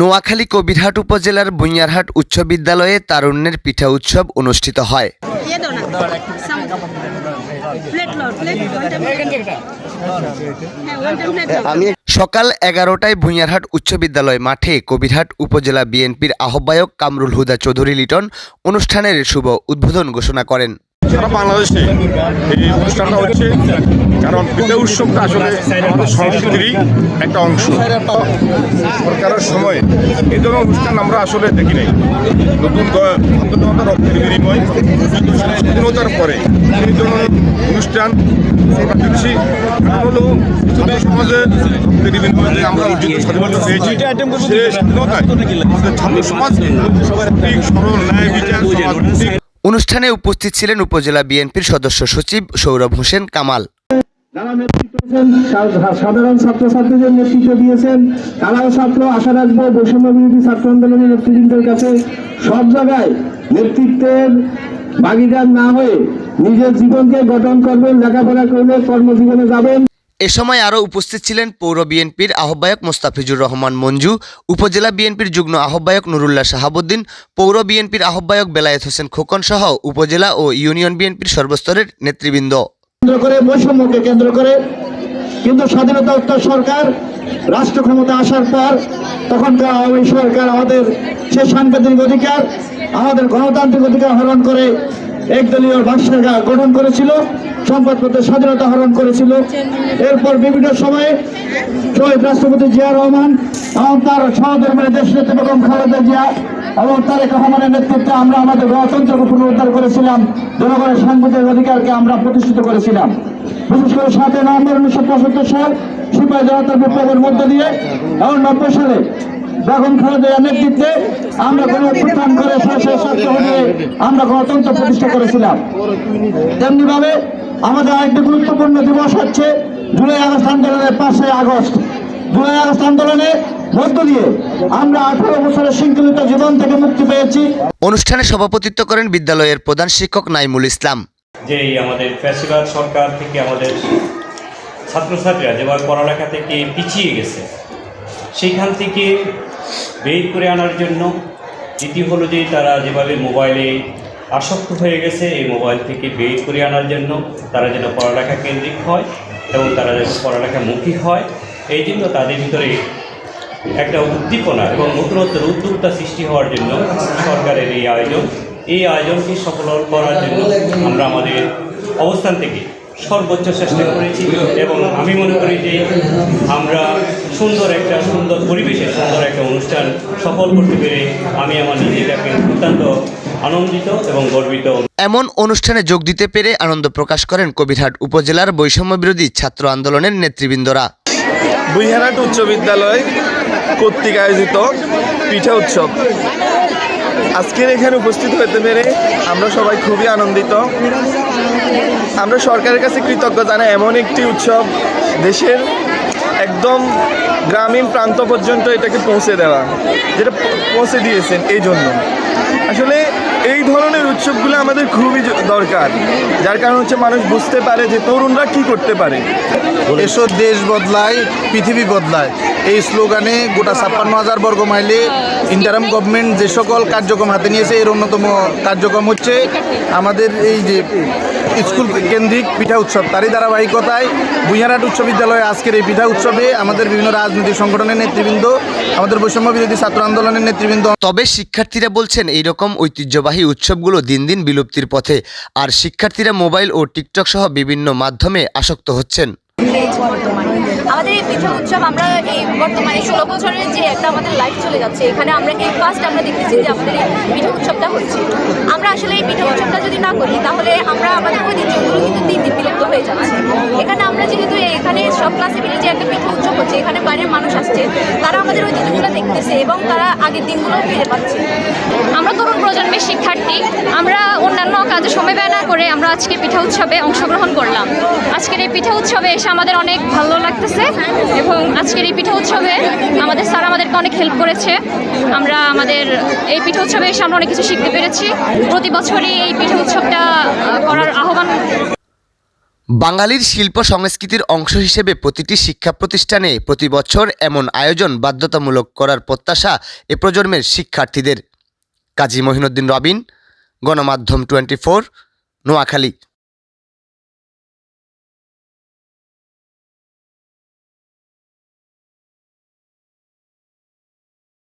নোয়াখালী কবিরহাট উপজেলার বুইয়ারহাট উচ্চ বিদ্যালয়ে তারুণ্যের পিঠা উৎসব অনুষ্ঠিত হয়। সকাল এগারোটায় ভুঁইয়ারহাট উচ্চ বিদ্যালয় মাঠে কবিরহাট উপজেলা বিএনপির আহ্বায়ক কামরুল হুদা চৌধুরী লিটন অনুষ্ঠানের শুভ উদ্বোধন ঘোষণা করেন। সারা বাংলাদেশে এই অনুষ্ঠানটা হচ্ছে কারণ পিঠা উৎসবটা আসলে আমাদের সংস্কৃতিরই একটা অংশ। সরকারের সময় এই ধরনের অনুষ্ঠান আমরা আসলে দেখি নাই। নতুন স্বাধীনতা রক্তের বিনিময় স্বাধীনতার পরে এই ধরনের অনুষ্ঠান আমরা দেখছি। হলো সমাজের রক্তের বিনিময়ে আমরা অর্জিত স্বাধীনতা পেয়েছি সে স্বাধীনতায় আমাদের ছাত্র সমাজ সরল ন্যায় বিচার সমাজ অনুষ্ঠানে উপস্থিত ছিলেন উপজেলা বিএনপির সদস্য সচিব সৌরভ হোসেন কামাল। যারা নেতৃত্ব সাধারণ ছাত্রছাত্রীদের নেতৃত্ব দিয়েছেন, তারাও ছাত্র আশা রাখব, বৈষম্য বিরোধী ছাত্র আন্দোলনের নেতৃবৃন্দের কাছে সব জায়গায় নেতৃত্বের ভাগিদার না হয়ে নিজের জীবনকে গঠন করবেন, লেখাপড়া করবেন কর্মজীবনে যাবেন। এ সময় আরও উপস্থিত ছিলেন পৌর বিএনপির আহ্বায়ক মোস্তাফিজুর রহমান মঞ্জু, উপজেলা বিএনপির যুগ্ম আহ্বায়ক নুরুল্লাহ শাহাবুদ্দিন, পৌর বিএনপির আহ্বায়ক বেলায়েত হোসেন খোকন সহ উপজেলা ও ইউনিয়ন বিএনপির সর্বস্তরের নেতৃবৃন্দ। কেন্দ্র করে কেন্দ্র করে কিন্তু স্বাধীনতা উত্তর সরকার রাষ্ট্র ক্ষমতা আসার পর তখনকার আওয়ামী সরকার আমাদের সে সাংবিধানিক অধিকার, আমাদের গণতান্ত্রিক অধিকার হরণ করে একদলীয় ভাষা গঠন করেছিল সংবাদপত্রের স্বাধীনতা হরণ করেছিল। এরপর বিভিন্ন সময়ে শহীদ রাষ্ট্রপতি জিয়া রহমান এবং তার সহধর্মের দেশ নেত্রী বেগম খালেদা জিয়া এবং তারেক রহমানের নেতৃত্বে আমরা আমাদের গণতন্ত্রকে পুনরুদ্ধার করেছিলাম, জনগণের সাংবিধানিক অধিকারকে আমরা প্রতিষ্ঠিত করেছিলাম। বিশেষ করে সাতই নভেম্বর উনিশশো পঁচাত্তর সাল সিপাহী জনতার বিপ্লবের মধ্য দিয়ে এবং নব্বই সালে বেগম খালেদা জিয়ার নেতৃত্বে আমরা গণ উত্থান করে হয়ে আমরা গণতন্ত্র প্রতিষ্ঠা করেছিলাম। তেমনি ভাবে আমাদের আরেকটি গুরুত্বপূর্ণ দিবস হচ্ছে জুলাই আগস্ট আন্দোলনের পাঁচই আগস্ট। জুলাই আগস্ট আন্দোলনের মধ্য দিয়ে আমরা আঠারো বছরের শৃঙ্খলিত জীবন থেকে মুক্তি পেয়েছি। অনুষ্ঠানে সভাপতিত্ব করেন বিদ্যালয়ের প্রধান শিক্ষক নাইমুল ইসলাম। যে আমাদের ফ্যাসিবাদ সরকার থেকে আমাদের ছাত্রছাত্রীরা যেভাবে পড়ালেখা থেকে পিছিয়ে গেছে সেইখান থেকে বের করে আনার জন্য দ্বিতীয় হলো যে তারা যেভাবে মোবাইলে আসক্ত হয়ে গেছে, এই মোবাইল থেকে বের করে আনার জন্য তারা যেন পড়ালেখা কেন্দ্রিক হয় এবং তারা যেন পড়ালেখামুখী হয়। এই জন্য তাদের ভিতরে একটা উদ্দীপনা এবং নতুনত্বের উদ্যোক্তা সৃষ্টি হওয়ার জন্য সরকারের এই আয়োজন। এই আয়োজনকে সফল করার জন্য আমরা আমাদের অবস্থান থেকে সর্বোচ্চ চেষ্টা করেছি এবং আমি মনে করি যে আমরা সুন্দর একটা সুন্দর পরিবেশে সুন্দর একটা অনুষ্ঠান সফল করতে পেরে আমি আমার নিজেকে অত্যন্ত আনন্দিত এবং গর্বিত। এমন অনুষ্ঠানে যোগ দিতে পেরে আনন্দ প্রকাশ করেন কবিরহাট উপজেলার বৈষম্য বিরোধী ছাত্র আন্দোলনের নেতৃবৃন্দরা। বুইহারাট উচ্চ বিদ্যালয় কর্তৃক আয়োজিত পিঠা উৎসব। আজকের এখানে উপস্থিত হতে পেরে আমরা সবাই খুবই আনন্দিত। আমরা সরকারের কাছে কৃতজ্ঞ জানাই এমন একটি উৎসব দেশের একদম গ্রামীণ প্রান্ত পর্যন্ত এটাকে পৌঁছে দেওয়া, যেটা পৌঁছে দিয়েছেন এই জন্য। আসলে এই ধরনের উৎসবগুলো আমাদের খুবই দরকার, যার কারণ হচ্ছে মানুষ বুঝতে পারে যে তরুণরা কি করতে পারে। এসো দেশ বদলায়, পৃথিবী বদলায়। এই স্লোগানে গোটা ছাপ্পান্ন হাজার বর্গ মাইলে ইন্টারাম গভর্নমেন্ট যে সকল কার্যক্রম হাতে নিয়েছে, এর অন্যতম কার্যক্রম হচ্ছে আমাদের এই যে স্কুল কেন্দ্রিক পিঠা উৎসব। তারই ধারাবাহিকতায় বুইহারাট উচ্চ বিদ্যালয়ে আজকের এই পিঠা উৎসবে আমাদের বিভিন্ন রাজনৈতিক সংগঠনের নেতৃবৃন্দ, আমাদের বৈষম্য বিরোধী ছাত্র আন্দোলনের নেতৃবৃন্দ। তবে শিক্ষার্থীরা বলছেন এই রকম ঐতিহ্যবাহী উৎসবগুলো দিন দিন বিলুপ্তির পথে, আর শিক্ষার্থীরা মোবাইল ও টিকটক সহ বিভিন্ন মাধ্যমে আসক্ত হচ্ছেন। আমাদের এই পিঠা উৎসব আমরা এই বর্তমানে ষোলো বছরের যে একটা আমাদের লাইফ চলে যাচ্ছে, এখানে আমরা এই ফার্স্ট আমরা দেখেছি যে আমাদের এই পিঠা উৎসবটা হচ্ছে আমরা আসলে এই পিঠা উৎসবটা যদি না করি, তাহলে আমরা আমাদের ঐতিহ্যগুলো কিন্তু দিন দিন বিলুপ্ত হয়ে যাচ্ছে। এখানে আমরা যেহেতু এখানে সব ক্লাসে হচ্ছে এখানে বাইরের মানুষ আসছে, তারা আমাদের ওই ঐতিহ্যগুলো দেখতেছে এবং তারা আগের দিনগুলো ফিরে পাচ্ছে। আমরা তরুণ প্রজন্মের শিক্ষার্থী, আমরা অন্যান্য কাজে সময় ব্যয় না করে আমরা আজকে পিঠা উৎসবে অংশগ্রহণ করলাম। আজকের এই পিঠা উৎসবে এসে আমাদের অনেক ভালো লাগতেছে এবং আজকের এই পিঠা উৎসবে আমাদের স্যার আমাদেরকে অনেক হেল্প করেছে। আমরা আমাদের এই পিঠা উৎসবে এসে আমরা অনেক কিছু শিখতে পেরেছি। প্রতি বছরই এই পিঠা উৎসবটা করার আহ্বান বাঙালির শিল্প সংস্কৃতির অংশ হিসেবে প্রতিটি শিক্ষা প্রতিষ্ঠানে প্রতি বছর এমন আয়োজন বাধ্যতামূলক করার প্রত্যাশা এ প্রজন্মের শিক্ষার্থীদের। কাজী মহিনুদ্দিন রবিন, গণমাধ্যম টোয়েন্টি ফোর, নোয়াখালী।